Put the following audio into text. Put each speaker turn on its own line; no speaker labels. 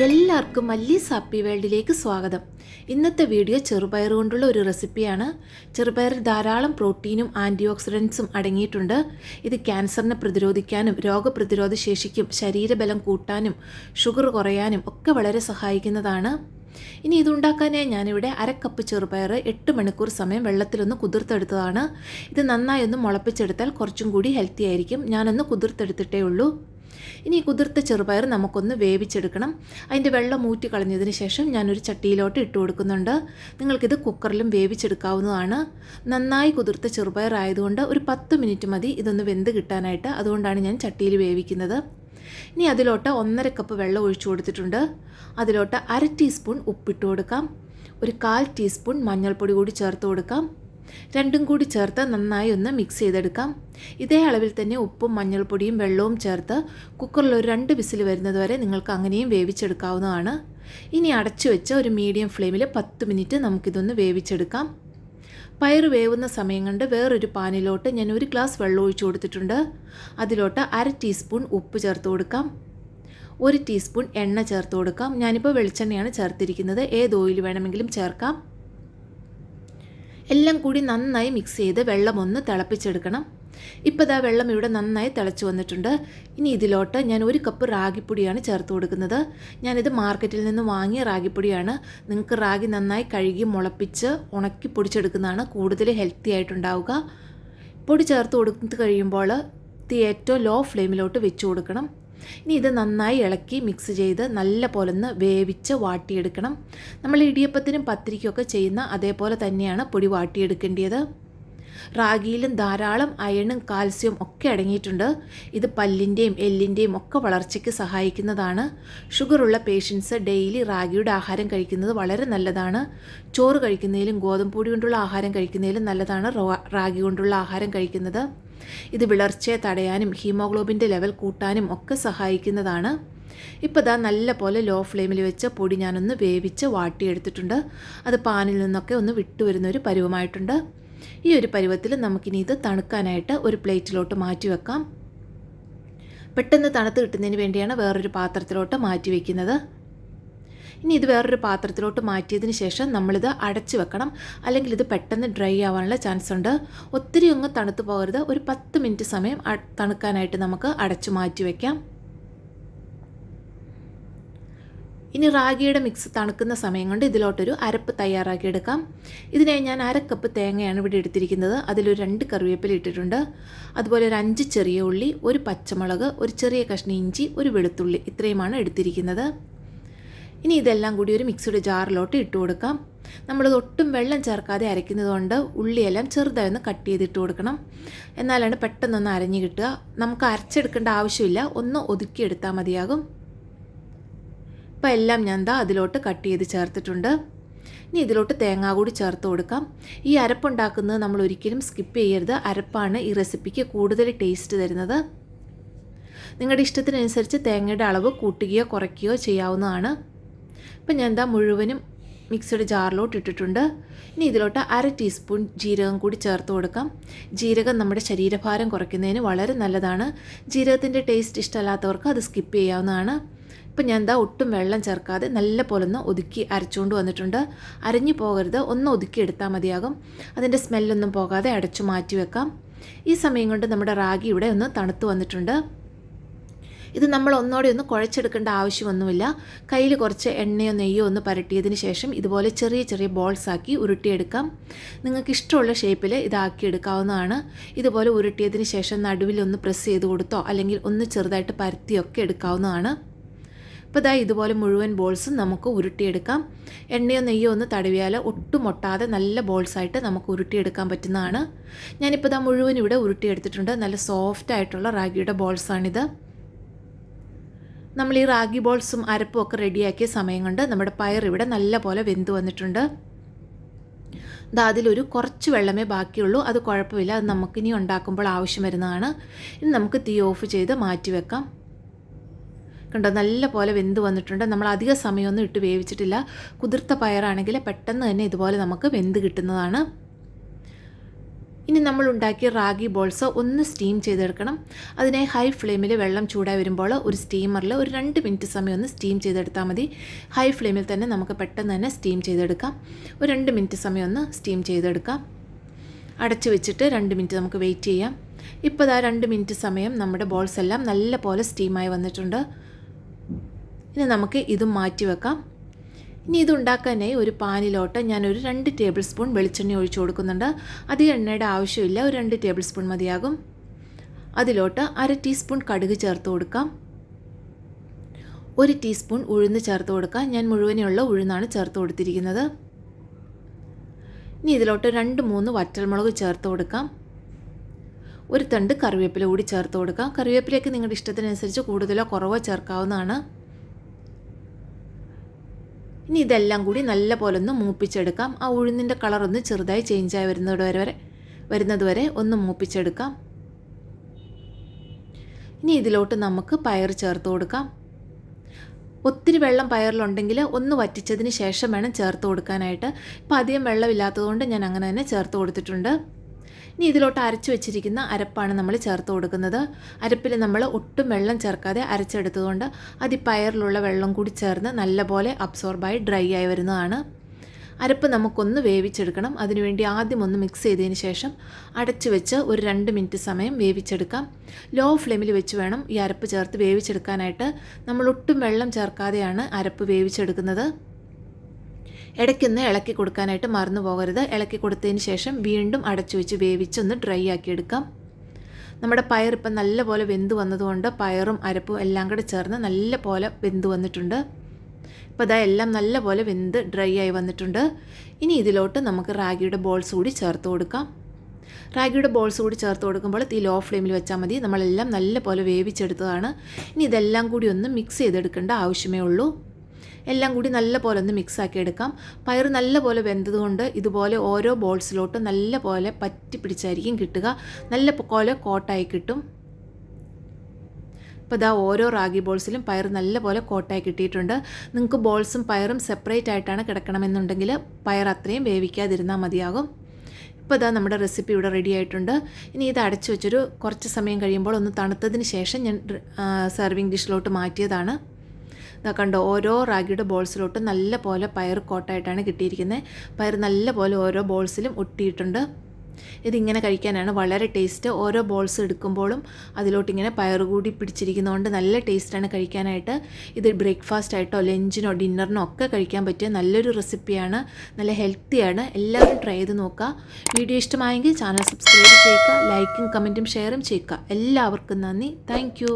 എല്ലാവർക്കും മല്ലീസ് ഹാപ്പി വേൾഡിലേക്ക് സ്വാഗതം. ഇന്നത്തെ വീഡിയോ ചെറുപയർ കൊണ്ടുള്ള ഒരു റെസിപ്പിയാണ്. ചെറുപയറിൽ ധാരാളം പ്രോട്ടീനും ആന്റി ഓക്സിഡൻസും അടങ്ങിയിട്ടുണ്ട്. ഇത് ക്യാൻസറിനെ പ്രതിരോധിക്കാനും രോഗപ്രതിരോധ ശേഷിക്കും ശരീരബലം കൂട്ടാനും ഷുഗർ കുറയാനും ഒക്കെ വളരെ സഹായിക്കുന്നതാണ്. ഇനി ഇതുണ്ടാക്കാനായി ഞാനിവിടെ അരക്കപ്പ് കപ്പ് ചെറുപയർ എട്ട് മണിക്കൂർ സമയം വെള്ളത്തിലൊന്ന് കുതിർത്തെടുത്തതാണ്. ഇത് നന്നായി ഒന്ന് മുളപ്പിച്ചെടുത്താൽ കുറച്ചും കൂടി ഹെൽത്തി ആയിരിക്കും. ഞാനൊന്ന് കുതിർത്തെടുത്തിട്ടേ ഉള്ളൂ. ഇനി ഈ കുതിർത്ത ചെറുപയർ നമുക്കൊന്ന് വേവിച്ചെടുക്കണം. അതിന്റെ വെള്ളം ഊറ്റി കളഞ്ഞതിന് ശേഷം ഞാനൊരു ചട്ടിയിലോട്ട് ഇട്ട് കൊടുക്കുന്നുണ്ട്. നിങ്ങൾക്കിത് കുക്കറിലും വേവിച്ചെടുക്കാവുന്നതാണ്. നന്നായി കുതിർത്ത ചെറുപയർ ആയതുകൊണ്ട് ഒരു പത്ത് മിനിറ്റ് മതി ഇതൊന്ന് വെന്ത് കിട്ടാനായിട്ട്. അതുകൊണ്ടാണ് ഞാൻ ചട്ടിയിൽ വേവിക്കുന്നത്. ഇനി അതിലോട്ട് ഒന്നര കപ്പ് വെള്ളം ഒഴിച്ചു കൊടുത്തിട്ടുണ്ട്. അതിലോട്ട് അര ടീസ്പൂൺ ഉപ്പിട്ട് കൊടുക്കാം. ഒരു കാൽ ടീസ്പൂൺ മഞ്ഞൾപ്പൊടി കൂടി ചേർത്ത് കൊടുക്കാം. രണ്ടും കൂടി ചേർത്ത് നന്നായി ഒന്ന് മിക്സ് ചെയ്തെടുക്കാം. ഇതേ അളവിൽ തന്നെ ഉപ്പും മഞ്ഞൾപ്പൊടിയും വെള്ളവും ചേർത്ത് കുക്കറിൽ ഒരു രണ്ട് വിസിൽ വരുന്നതുവരെ നിങ്ങൾക്ക് അങ്ങനെയും വേവിച്ചെടുക്കാവുന്നതാണ്. ഇനി അടച്ചു വെച്ച് ഒരു മീഡിയം ഫ്ലെയിമിൽ പത്ത് മിനിറ്റ് നമുക്കിതൊന്ന് വേവിച്ചെടുക്കാം. പയർ വേവുന്ന സമയം കണ്ട് വേറൊരു പാനിലോട്ട് ഞാൻ ഒരു ഗ്ലാസ് വെള്ളം ഒഴിച്ചു കൊടുത്തിട്ടുണ്ട്. അതിലോട്ട് അര ടീസ്പൂൺ ഉപ്പ് ചേർത്ത് കൊടുക്കാം. ഒരു ടീസ്പൂൺ എണ്ണ ചേർത്ത് കൊടുക്കാം. ഞാനിപ്പോൾ വെളിച്ചെണ്ണയാണ് ചേർത്തിരിക്കുന്നത്. ഏത് ഓയിൽ വേണമെങ്കിലും ചേർക്കാം. എല്ലാം കൂടി നന്നായി മിക്സ് ചെയ്ത് വെള്ളം ഒന്ന് തിളപ്പിച്ചെടുക്കണം. ഇപ്പോൾ ഇതാ വെള്ളം ഇവിടെ നന്നായി തിളച്ചു വന്നിട്ടുണ്ട്. ഇനി ഇതിലോട്ട് ഞാൻ ഒരു കപ്പ് റാഗിപ്പൊടിയാണ് ചേർത്ത് കൊടുക്കുന്നത്. ഞാനിത് മാർക്കറ്റിൽ നിന്ന് വാങ്ങിയ റാഗിപ്പൊടിയാണ്. നിങ്ങൾക്ക് റാഗി നന്നായി കഴുകി മുളപ്പിച്ച് ഉണക്കി പൊടിച്ചെടുക്കുന്നതാണ് കൂടുതൽ ഹെൽത്തി ആയിട്ടുണ്ടാവുക. പൊടി ചേർത്ത് കൊടുത്ത് കഴിയുമ്പോൾ തീ ഏറ്റവും ലോ ഫ്ലെയിമിലോട്ട് വെച്ച് കൊടുക്കണം. ഇനി ഇത് നന്നായി ഇളക്കി മിക്സ് ചെയ്ത് നല്ല പോലെ ഒന്ന് വേവിച്ച് വാട്ടിയെടുക്കണം. നമ്മൾ ഇടിയപ്പത്തിനും പത്തിരിക്കൊക്കെ ചെയ്യുന്ന അതേപോലെ തന്നെയാണ് പൊടി വാട്ടിയെടുക്കേണ്ടത്. റാഗിയിലും ധാരാളം അയണും കാൽസ്യവും ഒക്കെ അടങ്ങിയിട്ടുണ്ട്. ഇത് പല്ലിന്റെയും എല്ലിന്റെയും ഒക്കെ വളർച്ചയ്ക്ക് സഹായിക്കുന്നതാണ്. ഷുഗറുള്ള പേഷ്യൻസ് ഡെയിലി റാഗിയുടെ ആഹാരം കഴിക്കുന്നത് വളരെ നല്ലതാണ്. ചോറ് കഴിക്കുന്നതിലും ഗോതമ്പ് പൊടി കൊണ്ടുള്ള ആഹാരം കഴിക്കുന്നതിലും നല്ലതാണ് റാഗി കൊണ്ടുള്ള ആഹാരം കഴിക്കുന്നത്. ഇത് വിളർച്ചയെ തടയാനും ഹീമോഗ്ലോബിന്റെ ലെവൽ കൂട്ടാനും ഒക്കെ സഹായിക്കുന്നതാണ്. ഇപ്പോൾ ഇതാ നല്ല പോലെ ലോ ഫ്ലെയിമിൽ വെച്ച് പൊടി ഞാനൊന്ന് വേവിച്ച് വാട്ടിയെടുത്തിട്ടുണ്ട്. അത് പാനിൽ നിന്നൊക്കെ ഒന്ന് വിട്ടുവരുന്ന ഒരു പരുവമായിട്ടുണ്ട്. ഈ ഒരു പരുവത്തിൽ നമുക്കിനി ഇത് തണുക്കാനായിട്ട് ഒരു പ്ലേറ്റിലോട്ട് മാറ്റി വെക്കാം. പെട്ടെന്ന് തണുത്ത് കിട്ടുന്നതിന് വേണ്ടിയാണ് വേറൊരു പാത്രത്തിലോട്ട് മാറ്റി വയ്ക്കുന്നത് ഇനി ഇത് വേറൊരു പാത്രത്തിലോട്ട് മാറ്റിയതിന് ശേഷം നമ്മളിത് അടച്ചു വെക്കണം. അല്ലെങ്കിൽ ഇത് പെട്ടെന്ന് ഡ്രൈ ആവാനുള്ള ചാൻസ് ഉണ്ട്. ഒത്തിരി അങ്ങ് തണുത്ത് പോകരുത്. ഒരു പത്ത് മിനിറ്റ് സമയം തണുക്കാനായിട്ട് നമുക്ക് അടച്ചു മാറ്റി വയ്ക്കാം ഇനി റാഗിയുടെ മിക്സ് തണുക്കുന്ന സമയം കൊണ്ട് ഇതിലോട്ടൊരു അരപ്പ് തയ്യാറാക്കി എടുക്കാം. ഇതിനായി ഞാൻ അര കപ്പ് തേങ്ങയാണ് ഇവിടെ എടുത്തിരിക്കുന്നത്. അതിലൊരു രണ്ട് കറിവേപ്പില ഇട്ടിട്ടുണ്ട്. അതുപോലെ ഒരു അഞ്ച് ചെറിയ ഉള്ളി ഒരു പച്ചമുളക് ഒരു ചെറിയ കഷ്ണം ഇഞ്ചി ഒരു വെളുത്തുള്ളി ഇത്രയുമാണ് എടുത്തിരിക്കുന്നത്. ഇനി ഇതെല്ലാം കൂടി ഒരു മിക്സിയുടെ ജാറിലോട്ട് ഇട്ട് കൊടുക്കാം. നമ്മൾ ഒട്ടും വെള്ളം ചേർക്കാതെ അരയ്ക്കുന്നത് കൊണ്ട് ഉള്ളിയെല്ലാം ചെറുതായി ഒന്ന് കട്ട് ചെയ്തിട്ട് കൊടുക്കണം. എന്നാലാണ് പെട്ടെന്നൊന്ന് അരഞ്ഞു കിട്ടുക. നമുക്ക് അരച്ചെടുക്കേണ്ട ആവശ്യമില്ല. ഒന്ന് ഒതുക്കിയെടുത്താൽ മതിയാകും. ഇപ്പോൾ എല്ലാം ഞാൻ ദാ അതിലോട്ട് കട്ട് ചെയ്ത് ചേർത്തിട്ടുണ്ട്. ഇനി ഇതിലോട്ട് തേങ്ങ കൂടി ചേർത്ത് കൊടുക്കാം. ഈ അരപ്പുണ്ടാക്കുന്നത് നമ്മൾ ഒരിക്കലും സ്കിപ്പ് ചെയ്യരുത്. അരപ്പാണ് ഈ റെസിപ്പിക്ക് കൂടുതൽ ടേസ്റ്റ് തരുന്നത്. നിങ്ങളുടെ ഇഷ്ടത്തിനനുസരിച്ച് തേങ്ങയുടെ അളവ് കൂട്ടുകയോ കുറയ്ക്കുകയോ ചെയ്യാവുന്നതാണ്. ഇപ്പം ഞാൻ എന്താ മുഴുവനും മിക്സിയുടെ ജാറിലോട്ട് ഇട്ടിട്ടുണ്ട്. ഇനി ഇതിലോട്ട് അര ടീസ്പൂൺ ജീരകം കൂടി ചേർത്ത് കൊടുക്കാം. ജീരകം നമ്മുടെ ശരീരഭാരം കുറയ്ക്കുന്നതിന് വളരെ നല്ലതാണ്. ജീരകത്തിന്റെ ടേസ്റ്റ് ഇഷ്ടമല്ലാത്തവർക്ക് അത് സ്കിപ്പ് ചെയ്യാവുന്നതാണ്. ഇപ്പം ഞാൻ എന്താ ഒട്ടും വെള്ളം ചേർക്കാതെ നല്ല പോലെ ഒന്ന് ഒതുക്കി അരച്ചുകൊണ്ട് വന്നിട്ടുണ്ട്. അരഞ്ഞു പോകരുത്. ഒന്ന് ഒതുക്കി എടുത്താൽ മതിയാകും. അതിന്റെ സ്മെല്ലൊന്നും പോകാതെ അടച്ചു മാറ്റി വെക്കാം. ഈ സമയം കൊണ്ട് നമ്മുടെ റാഗി ഇവിടെ ഒന്ന് തണുത്ത് വന്നിട്ടുണ്ട്. ഇത് നമ്മൾ ഒന്നോടെ ഒന്ന് കുഴച്ചെടുക്കേണ്ട ആവശ്യമൊന്നുമില്ല. കയ്യിൽ കുറച്ച് എണ്ണയോ നെയ്യോ ഒന്ന് പരട്ടിയതിന് ശേഷം ഇതുപോലെ ചെറിയ ചെറിയ ബോൾസ് ആക്കി ഉരുട്ടിയെടുക്കാം. നിങ്ങൾക്ക് ഇഷ്ടമുള്ള ഷേപ്പിൽ ഇതാക്കി എടുക്കാവുന്നതാണ്. ഇതുപോലെ ഉരുട്ടിയതിന് ശേഷം നടുവിൽ ഒന്ന് പ്രസ് ചെയ്ത് കൊടുത്തോ അല്ലെങ്കിൽ ഒന്ന് ചെറുതായിട്ട് പരത്തിയൊക്കെ എടുക്കാവുന്നതാണ്. ഇപ്പോൾ ഇതാ ഇതുപോലെ മുഴുവൻ ബോൾസും നമുക്ക് ഉരുട്ടിയെടുക്കാം. എണ്ണയോ നെയ്യോ ഒന്ന് തടവിയാൽ ഒട്ടും ഒട്ടാതെ നല്ല ബോൾസായിട്ട് നമുക്ക് ഉരുട്ടിയെടുക്കാൻ പറ്റുന്നതാണ്. ഞാനിപ്പോൾ ഇതാ മുഴുവൻ ഇവിടെ ഉരുട്ടിയെടുത്തിട്ടുണ്ട്. നല്ല സോഫ്റ്റ് ആയിട്ടുള്ള റാഗിയുടെ ബോൾസാണിത്. നമ്മൾ ഈ റാഗി ബോൾസും അരപ്പും ഒക്കെ റെഡിയാക്കിയ സമയം കൊണ്ട് നമ്മുടെ പയർ ഇവിടെ നല്ല പോലെ വെന്ത് വന്നിട്ടുണ്ട്. ദാ അതിലൊരു കുറച്ച് വെള്ളമേ ബാക്കിയുള്ളൂ. അത് കുഴപ്പമില്ല. അത് നമുക്കിനി ഉണ്ടാക്കുമ്പോൾ ആവശ്യം വരുന്നതാണ്. ഇനി നമുക്ക് തീ ഓഫ് ചെയ്ത് മാറ്റി വെക്കാം. കണ്ടോ നല്ല പോലെ വെന്ത് വന്നിട്ടുണ്ട്. നമ്മൾ അധിക സമയമൊന്നും ഇട്ട് വേവിച്ചിട്ടില്ല. കുതിർത്ത പയറാണെങ്കിൽ പെട്ടെന്ന് തന്നെ ഇതുപോലെ നമുക്ക് വെന്ത് കിട്ടുന്നതാണ്. ഇനി നമ്മൾ ഉണ്ടാക്കിയ റാഗി ബോൾസ് ഒന്ന് സ്റ്റീം ചെയ്തെടുക്കണം. അതിനെ ഹൈ ഫ്ലെയിമിൽ വെള്ളം ചൂടായി വരുമ്പോൾ ഒരു സ്റ്റീമറിൽ ഒരു രണ്ട് മിനിറ്റ് സമയം ഒന്ന് സ്റ്റീം ചെയ്തെടുത്താൽ മതി. ഹൈ ഫ്ലെയിമിൽ തന്നെ നമുക്ക് പെട്ടെന്ന് തന്നെ സ്റ്റീം ചെയ്തെടുക്കാം. ഒരു രണ്ട് മിനിറ്റ് സമയം ഒന്ന് സ്റ്റീം ചെയ്തെടുക്കാം. അടച്ചു വെച്ചിട്ട് രണ്ട് മിനിറ്റ് നമുക്ക് വെയിറ്റ് ചെയ്യാം. ഇപ്പോൾ ഇതാ രണ്ട് മിനിറ്റ് സമയം നമ്മുടെ ബോൾസ് എല്ലാം നല്ല പോലെ സ്റ്റീമായി വന്നിട്ടുണ്ട്. ഇനി നമുക്ക് ഇത് മാറ്റി വെക്കാം. ഇനി ഇതുണ്ടാക്കാനായി ഒരു പാനിലോട്ട് ഞാനൊരു രണ്ട് ടേബിൾ സ്പൂൺ വെളിച്ചെണ്ണ ഒഴിച്ചു കൊടുക്കുന്നുണ്ട്. അധികം എണ്ണയുടെ ആവശ്യമില്ല. ഒരു രണ്ട് ടേബിൾ സ്പൂൺ മതിയാകും. അതിലോട്ട് അര ടീസ്പൂൺ കടുക് ചേർത്ത് കൊടുക്കാം. ഒരു ടീസ്പൂൺ ഉഴുന്ന് ചേർത്ത് കൊടുക്കാം. ഞാൻ മുഴുവനെയുള്ള ഉഴുന്നാണ് ചേർത്ത് കൊടുത്തിരിക്കുന്നത്. ഇനി ഇതിലോട്ട് രണ്ട് മൂന്ന് വറ്റൽമുളക് ചേർത്ത് കൊടുക്കാം. ഒരു തണ്ട് കറിവേപ്പില കൂടി ചേർത്ത് കൊടുക്കാം. കറിവേപ്പിലയൊക്കെ നിങ്ങളുടെ ഇഷ്ടത്തിനനുസരിച്ച് കൂടുതലോ കുറവോ ചേർക്കാവുന്നതാണ്. ഇനി ഇതെല്ലാം കൂടി നല്ല പോലെ ഒന്ന് മൂപ്പിച്ചെടുക്കാം. ആ ഉഴുന്നിന്റെ കളർ ഒന്ന് ചെറുതായി ചേഞ്ചായി വരുന്നത് വരെ വരുന്നത് വരെ ഒന്ന് മൂപ്പിച്ചെടുക്കാം. ഇനി ഇതിലോട്ട് നമുക്ക് പയർ ചേർത്ത് കൊടുക്കാം. ഒത്തിരി വെള്ളം പയറിലുണ്ടെങ്കിൽ ഒന്ന് വറ്റിച്ചതിന് ശേഷം വേണം ചേർത്ത് കൊടുക്കാനായിട്ട്. ഇപ്പം അധികം വെള്ളമില്ലാത്തതുകൊണ്ട് ഞാൻ അങ്ങനെ തന്നെ ചേർത്ത് കൊടുത്തിട്ടുണ്ട്. ഇനി ഇതിലോട്ട് അരച്ചു വെച്ചിരിക്കുന്ന അരപ്പാണ് നമ്മൾ ചേർത്ത് കൊടുക്കുന്നത്. അരപ്പിൽ നമ്മൾ ഒട്ടും വെള്ളം ചേർക്കാതെ അരച്ചെടുത്തതുകൊണ്ട് അത് പയറിലുള്ള വെള്ളം കൂടി ചേർന്ന് നല്ലപോലെ അബ്സോർബായി ഡ്രൈ ആയി വരുന്നതാണ്. അരപ്പ് നമുക്കൊന്ന് വേവിച്ചെടുക്കണം. അതിനുവേണ്ടി ആദ്യം ഒന്ന് മിക്സ് ചെയ്തതിന് ശേഷം അടച്ചു വെച്ച് ഒരു രണ്ട് മിനിറ്റ് സമയം വേവിച്ചെടുക്കാം. ലോ ഫ്ലെയിമിൽ വെച്ച് വേണം ഈ അരപ്പ് ചേർത്ത് വേവിച്ചെടുക്കാനായിട്ട്. നമ്മൾ ഒട്ടും വെള്ളം ചേർക്കാതെയാണ് അരപ്പ് വേവിച്ചെടുക്കുന്നത്. ഇടയ്ക്കൊന്ന് ഇളക്കി കൊടുക്കാനായിട്ട് മറന്നു പോകരുത്. ഇളക്കി കൊടുത്തതിന് ശേഷം വീണ്ടും അടച്ചു വെച്ച് വേവിച്ചൊന്ന് ഡ്രൈ ആക്കിയെടുക്കാം നമ്മുടെ പയർ ഇപ്പം നല്ലപോലെ വെന്ത് വന്നതുകൊണ്ട് പയറും അരപ്പും എല്ലാം കൂടെ ചേർന്ന് നല്ല പോലെ വെന്ത് വന്നിട്ടുണ്ട്. ഇപ്പോൾ ഇതാ എല്ലാം നല്ലപോലെ വെന്ത് ഡ്രൈ ആയി വന്നിട്ടുണ്ട്. ഇനി ഇതിലോട്ട് നമുക്ക് റാഗിയുടെ ബോൾസ് കൂടി ചേർത്ത് കൊടുക്കാം. റാഗിയുടെ ബോൾസ് കൂടി ചേർത്ത് കൊടുക്കുമ്പോൾ തീ ലോ ഫ്ലെയിമിൽ വെച്ചാൽ മതി. നമ്മളെല്ലാം നല്ലപോലെ വേവിച്ചെടുത്തതാണ്. ഇനി ഇതെല്ലാം കൂടി ഒന്ന് മിക്സ് ചെയ്തെടുക്കേണ്ട ആവശ്യമേ ഉള്ളൂ. എല്ലാം കൂടി നല്ല പോലെ ഒന്ന് മിക്സാക്കി എടുക്കാം. പയർ നല്ല പോലെ വെന്തതുകൊണ്ട് ഇതുപോലെ ഓരോ ബോൾസിലോട്ട് നല്ല പോലെ പറ്റി പിടിച്ചായിരിക്കും കിട്ടുക. നല്ല പോലെ കോട്ടായി കിട്ടും. അപ്പോൾ ഇതാ ഓരോ റാഗി ബോൾസിലും പയർ നല്ല പോലെ കോട്ടായി കിട്ടിയിട്ടുണ്ട്. നിങ്ങൾക്ക് ബോൾസും പയറും സെപ്പറേറ്റ് ആയിട്ടാണ് കിടക്കണമെന്നുണ്ടെങ്കിൽ പയർ അത്രയും വേവിക്കാതിരുന്നാൽ മതിയാകും. ഇപ്പോൾ ഇതാ നമ്മുടെ റെസിപ്പി ഇവിടെ റെഡി ആയിട്ടുണ്ട്. ഇനി ഇത് അടച്ചു വെച്ചൊരു കുറച്ച് സമയം കഴിയുമ്പോൾ ഒന്ന് തണുത്തതിന് ശേഷം ഞാൻ സെർവിങ് ഡിഷിലോട്ട് മാറ്റിയതാണ്. കണ്ടോ ഓരോ റാഗിയുടെ ബോൾസിലോട്ടും നല്ല പോലെ പയർ കോട്ടായിട്ടാണ് കിട്ടിയിരിക്കുന്നത്. പയർ നല്ല പോലെ ഓരോ ബോൾസിലും ഒട്ടിയിട്ടുണ്ട്. ഇതിങ്ങനെ കഴിക്കാനാണ് വളരെ ടേസ്റ്റ്. ഓരോ ബോൾസ് എടുക്കുമ്പോഴും അതിലോട്ടിങ്ങനെ പയർ കൂടി പിടിച്ചിരിക്കുന്നതുകൊണ്ട് നല്ല ടേസ്റ്റാണ് കഴിക്കാനായിട്ട്. ഇത് ബ്രേക്ക്ഫാസ്റ്റ് ആയിട്ടോ ലഞ്ചിനോ ഡിന്നറിനോ ഒക്കെ കഴിക്കാൻ പറ്റിയ നല്ലൊരു റെസിപ്പിയാണ്. നല്ല ഹെൽത്തിയാണ്. എല്ലാവരും ട്രൈ ചെയ്ത് നോക്കുക. വീഡിയോ ഇഷ്ടമായെങ്കിൽ ചാനൽ സബ്സ്ക്രൈബ് ചെയ്യുക ലൈക്കും കമന്റും ഷെയറും ചെയ്യുക. എല്ലാവർക്കും നന്ദി. താങ്ക്